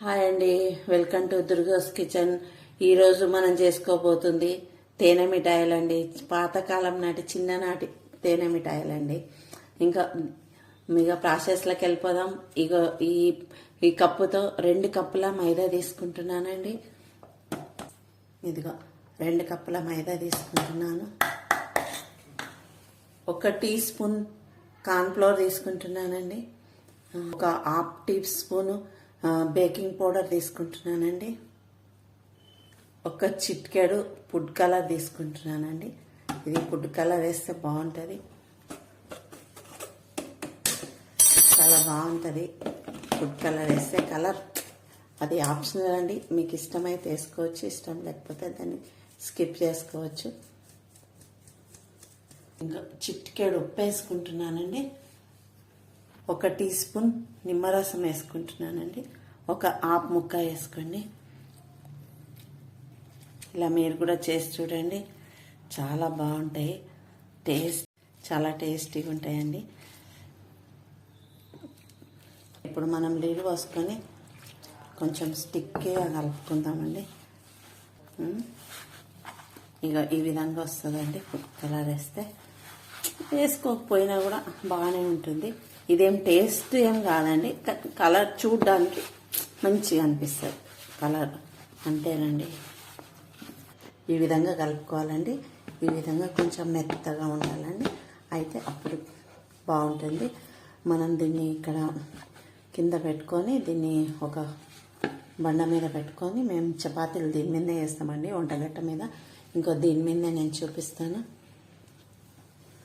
Hi అండి. Welcome to Durga's kitchen. ఈరోజు మనం చేసుకోబోతుంది తేనె మిఠాయిలండి పాతకాలం నాటి చిన్ననాటి తేనె మిఠాయిలండి ఇంకా ఇక ప్రాసెస్లోకి వెళ్ళిపోదాం. ఇక ఈ ఈ కప్పుతో రెండు కప్పుల మైదా తీసుకుంటున్నానండి. ఇదిగో రెండు కప్పుల మైదా తీసుకుంటున్నాను. ఒక టీ స్పూన్ కార్న్ఫ్లోర్ తీసుకుంటున్నానండి. ఒక half teaspoon baking powder తీసుకుంటున్నానండి. ఒక చిట్కాడు ఫుడ్ కలర్ తీసుకుంటున్నానండి. ఇది ఫుడ్ కలర్ వేస్తే బాగుంటుంది. చాలా బాగుంటుంది. ఫుడ్ కలర్ వేస్తే కలర్. అది ఆప్షనల్ అండి. మీకు ఇష్టమైతే వేసుకోవచ్చు ఇష్టం లేకపోతే దాన్ని స్కిప్ చేసుకోవచ్చు. ఇంకా చిట్కేడు ఉప్పు వేసుకుంటున్నానండి. ఒక టీ స్పూన్ నిమ్మరసం వేసుకుంటున్నానండి. ఒక ఆపు ముక్క వేసుకోండి. ఇలా మీరు కూడా చేసి చూడండి. చాలా బాగుంటాయి. టేస్ట్ చాలా టేస్టీగా ఉంటాయండి. ఇప్పుడు మనం నీళ్ళు పోసుకొని కొంచెం స్టిక్గా కలుపుకుందామండి. ఇక ఈ విధంగా వస్తుందండి. ఫుడ్ కలర్ వేస్తే వేసుకోకపోయినా కూడా బాగానే ఉంటుంది. ఇదేం టేస్ట్ ఏం కాదండి. కలర్ చూడడానికి మంచిగా అనిపిస్తుంది. కలర్ అంతేనండి. ఈ విధంగా కలుపుకోవాలండి. ఈ విధంగా కొంచెం మెత్తగా ఉండాలండి. అయితే అప్పుడు బాగుంటుంది. మనం దీన్ని ఇక్కడ కింద పెట్టుకొని దీన్ని ఒక బండ మీద పెట్టుకొని మేము చపాతీలు దీని మీదే వేస్తామండి వంటగట్ట మీద. ఇంకో దీని మీదే నేను చూపిస్తాను.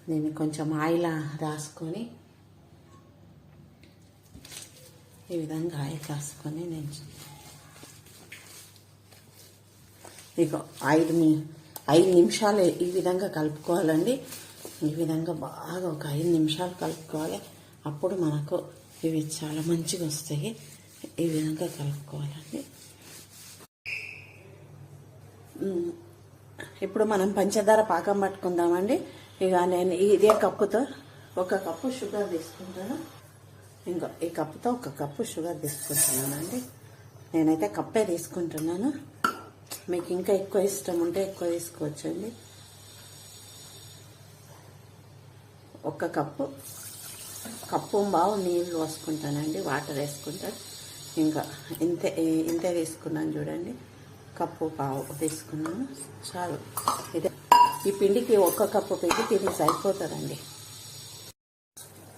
దీన్ని కొంచెం ఆయిల్ రాసుకొని ఈ విధంగా ఆయిల్ కాసుకొని నేను చూ- ఇక ఐదు ఐదు నిమిషాలు ఈ విధంగా కలుపుకోవాలండి. ఈ విధంగా బాగా ఒక ఐదు నిమిషాలు కలుపుకోవాలి. అప్పుడు మనకు ఇవి చాలా మంచిగా వస్తాయి. ఈ విధంగా కలుపుకోవాలండి. ఇప్పుడు మనం పంచదార పాకం పట్టుకుందామండి. ఇక నేను ఇదే కప్పుతో ఒక కప్పు షుగర్ తీసుకుంటాను. ఇంకా ఈ కప్పుతో ఒక కప్పు షుగర్ తీసుకుంటున్నానండి. నేనైతే కప్పే తీసుకుంటున్నాను. మీకు ఇంకా ఎక్కువ ఇష్టం ఉంటే ఎక్కువ తీసుకోవచ్చండి. ఒక కప్పు కప్పు బావు నీళ్ళు పోసుకుంటానండి వాటర్ వేసుకుంటాను ఇంకా ఇంతే ఇంతే తీసుకున్నాను చూడండి. కప్పు పావు తీసుకున్నాను. చాలు. ఇదే. ఈ పిండికి ఒక్క కప్పు పిండి తిని సరిపోతుందండి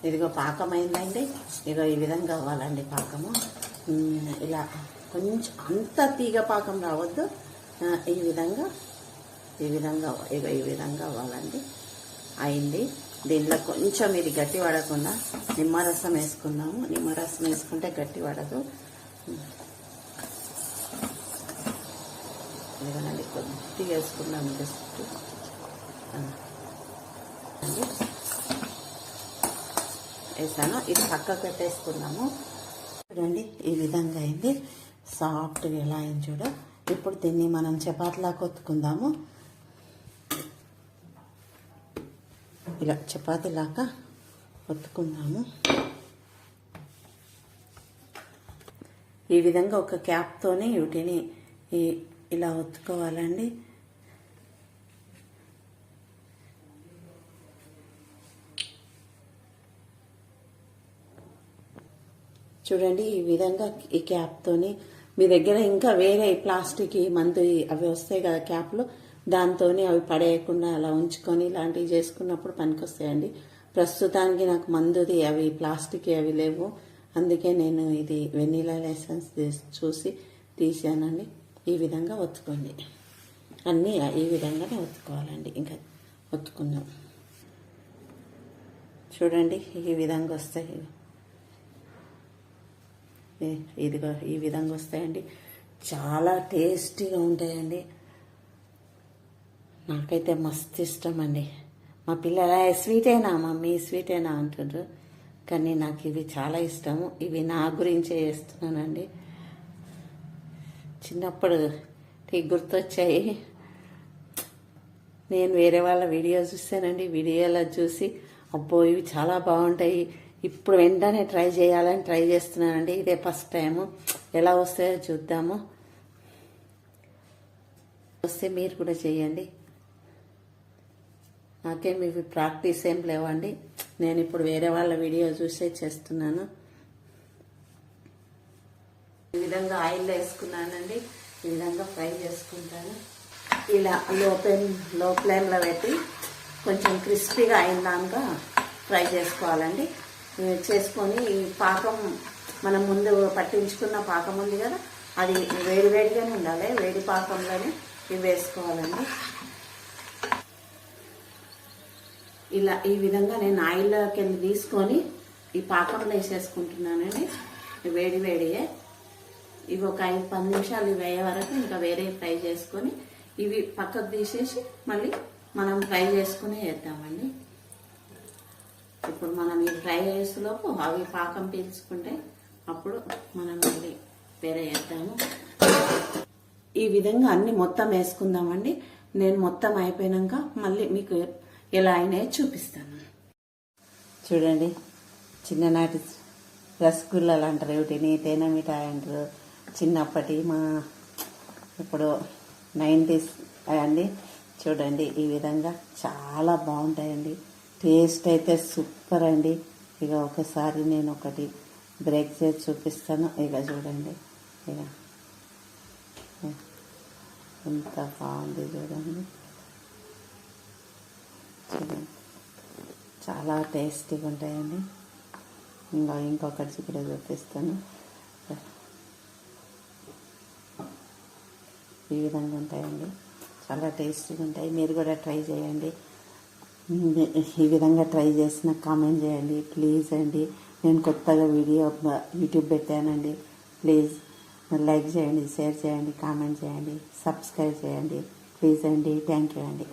ఇదిగో పాకం అయిందండి ఇదిగో ఈ విధంగా అవ్వాలండి పాకము. ఇలా కొంచెం అంత తీగ పాకం రావద్దు. ఈ విధంగా ఈ విధంగా ఇగో ఈ విధంగా అవ్వాలండి. అయింది. దీనిలో కొంచెం ఇది గట్టి పడకుండా నిమ్మరసం వేసుకుందాము. నిమ్మరసం వేసుకుంటే గట్టి పడదు ఇదిగోనండి కొద్దిగా వేసుకుందాం జస్ట్. వేసాను. ఇది పక్కకు పెట్టేసుకుందాము చూడండి ఈ విధంగా అయింది. సాఫ్ట్గా ఎలా అయింది చూడ. ఇప్పుడు దీన్ని మనం చపాతీలా కొత్తుకుందాము. ఇలా చపాతీలాగా ఒత్తుకుందాము ఈ విధంగా ఒక క్యాప్తోనే వీటిని ఇలా ఒత్తుకోవాలండి. చూడండి ఈ విధంగా ఈ క్యాప్తోని మీ దగ్గర ఇంకా వేరే ప్లాస్టిక్ ఈ మందు అవి వస్తాయి కదా క్యాప్లు దాంతోని అవి పడేయకుండా అలా ఉంచుకొని ఇలాంటివి చేసుకున్నప్పుడు పనికొస్తాయండి. ప్రస్తుతానికి నాకు మందుది అవి ప్లాస్టిక్ అవి లేవు. అందుకే నేను ఇది వెనీలా లైసెన్స్ చూసి తీసానండి ఈ విధంగా ఒత్తుకోండి. అన్నీ ఈ విధంగానే ఒత్తుకోవాలండి. ఇంకా ఒత్తుకుందాం. చూడండి ఈ విధంగా వస్తాయి. ఇదిగో ఈ విధంగా వస్తాయండి. చాలా టేస్టీగా ఉంటాయండి. నాకైతే మస్తు ఇష్టం అండి మా పిల్లల స్వీటేనా మమ్మీ స్వీటేనా అంటుండ్రు. కానీ నాకు ఇవి చాలా ఇష్టము. ఇవి నా గురించే చేస్తున్నానండి. చిన్నప్పుడు టీ గుర్తొచ్చాయి. నేను వేరే వాళ్ళ వీడియో చూస్తానండి. వీడియోలో చూసి అబ్బో ఇవి చాలా బాగుంటాయి. ఇప్పుడు వెంటనే ట్రై చేయాలని ట్రై చేస్తున్నానండి. ఇదే ఫస్ట్ టైము. ఎలా వస్తాయో చూద్దాము. వస్తే మీరు కూడా చేయండి. నాకేం ఇవి ప్రాక్టీస్ ఏం లేవండి. నేను ఇప్పుడు వేరే వాళ్ళ వీడియో చూసే చేస్తున్నాను. ఈ విధంగా ఆయిల్ వేసుకున్నానండి. ఈ విధంగా ఫ్రై చేసుకుంటాను. ఇలా లో ఫ్లేమ్లో ఫ్లేమ్లో పెట్టి కొంచెం క్రిస్పీగా అయినాక ఫ్రై చేసుకోవాలండి. చేసుకొని ఈ పాకం మనం ముందు పట్టించుకున్న పాకం ఉంది కదా అది వేడి వేడిగానే ఉండాలి వేడి పాకంలోనే ఇవి వేసుకోవాలండి. ఇలా ఈ విధంగా నేను ఆయిల్ కింద తీసుకొని ఈ పాకంలో వేసేసుకుంటున్నానండి. వేడి వేడియే. ఇవి ఒక ఐదు పది నిమిషాలు ఇవి అయ్యే వరకు ఇంకా వేరే ఫ్రై చేసుకొని ఇవి పక్కకు తీసేసి మళ్ళీ మనం ఫ్రై చేసుకునే వేద్దామండి. ఇప్పుడు మనం ఈ ఫ్రై చేసేలోపు అవి పాకం పీల్చుకుంటే అప్పుడు మనం మళ్ళీ వేరే వేద్దాము. ఈ విధంగా అన్ని మొత్తం వేసుకుందామండి. నేను మొత్తం అయిపోయాక మళ్ళీ మీకు ఎలా అయినాయో చూపిస్తాను. చూడండి చిన్ననాటి రసగుల్లలు అంటారు వీటిని తేనె మిఠాయి అంటారు? చిన్నప్పటి మా ఇప్పుడు నైంటీస్ అండి. చూడండి ఈ విధంగా చాలా బాగుంటాయండి. టేస్ట్ అయితే సూపర్ అండి. ఇక ఒకసారి నేను ఒకటి బ్రేక్ చేసి చూపిస్తాను. ఇక చూడండి. ఇక. ఎంత బాగుంది చూడండి. చూడండి. చాలా టేస్టీగా ఉంటాయండి. ఇంకా ఇంకొకటి కూడా చూపిస్తాను. ఈ విధంగా ఉంటాయండి. చాలా టేస్టీగా ఉంటాయి. మీరు కూడా ట్రై చేయండి. ఈ విధంగా ట్రై చేసిన కామెంట్ చేయండి. ప్లీజ్ అండి. నేను కొత్తగా వీడియో యూట్యూబ్ పెట్టానండి. ప్లీజ్ లైక్ చేయండి షేర్ చేయండి కామెంట్ చేయండి సబ్స్క్రైబ్ చేయండి. ప్లీజ్ అండి. థ్యాంక్ యూ అండి.